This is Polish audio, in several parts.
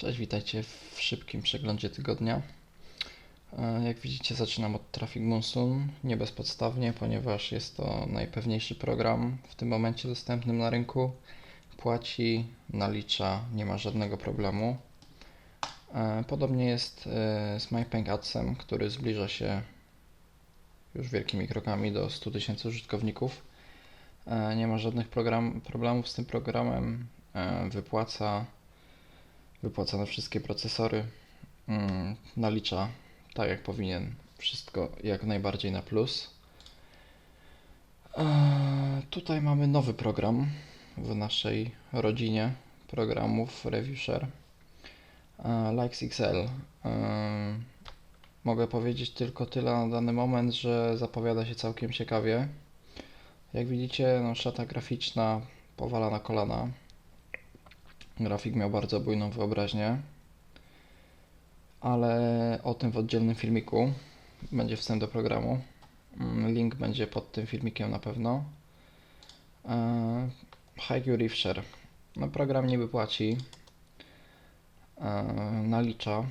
Cześć, witajcie w szybkim przeglądzie tygodnia. E, Jak widzicie, zaczynam od Traffic Monsoon, nie bezpodstawnie, ponieważ jest to najpewniejszy program w tym momencie dostępnym na rynku. Płaci, nalicza, nie ma żadnego problemu. E, Podobnie jest e, z MyPank Adsem, który zbliża się już wielkimi krokami do 100 tysięcy użytkowników. Nie ma żadnych program, problemów z tym programem. Wypłaca wypłaca wszystkie procesory, mm, nalicza tak jak powinien, wszystko jak najbardziej na plus. Eee, tutaj mamy nowy program w naszej rodzinie programów ReviewShare. Eee, Likes XL. Eee, mogę powiedzieć tylko tyle na dany moment, że zapowiada się całkiem ciekawie. Jak widzicie, no, szata graficzna powala na kolana. Grafik miał bardzo bujną wyobraźnię, ale o tym w oddzielnym filmiku. Będzie wstęp do programu. Mm, Link będzie pod tym filmikiem na pewno. Eee, Haiku Reefshare. No program niby płaci, eee, nalicza,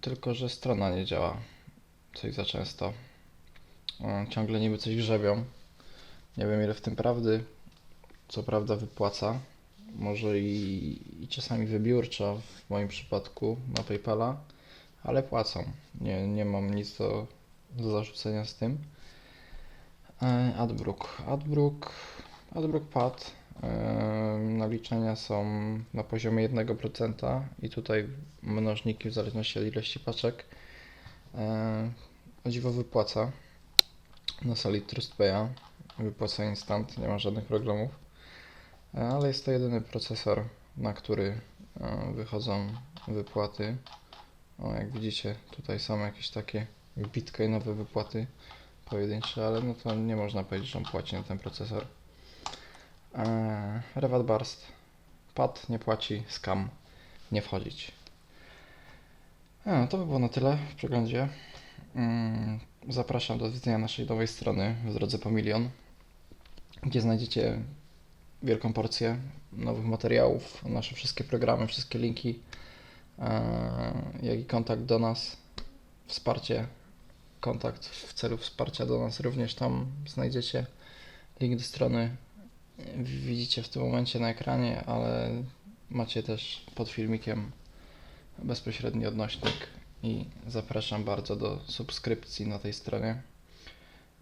tylko że strona nie działa. Coś za często. Eee, Ciągle niby coś grzebią. Nie wiem ile w tym prawdy. Co prawda wypłaca może i, i czasami wybiórczo w moim przypadku na PayPala, ale płacą. Nie, nie mam nic do, do zarzucenia z tym. E, Adbrook. Adbrook, Adbrook pad. E, naliczenia są na poziomie 1% i tutaj mnożniki w zależności od ilości paczek. E, o dziwo wypłaca na sali TrustPaya. Wypłaca instant, nie ma żadnych problemów. Ale jest to jedyny procesor, na który e, wychodzą wypłaty. O, jak widzicie, tutaj są jakieś takie bitcoinowe wypłaty pojedyncze, ale no to nie można powiedzieć, że on płaci na ten procesor. E, Revat Burst. Pad nie płaci, scam nie wchodzić. E, to by było na tyle w przeglądzie. Mm, Zapraszam do odwiedzenia naszej nowej strony w drodze po milion, gdzie znajdziecie wielką porcję nowych materiałów, nasze wszystkie programy, wszystkie linki, e, jak i kontakt do nas, wsparcie, kontakt w celu wsparcia do nas również tam znajdziecie. Link do strony widzicie w tym momencie na ekranie, ale macie też pod filmikiem bezpośredni odnośnik i zapraszam bardzo do subskrypcji na tej stronie.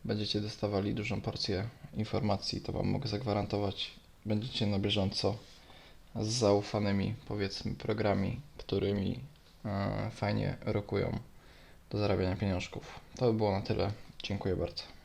Będziecie dostawali dużą porcję informacji, to Wam mogę zagwarantować. Będziecie na bieżąco z zaufanymi, powiedzmy, programami, którymi e, fajnie rokują do zarabiania pieniążków. To by było na tyle. Dziękuję bardzo.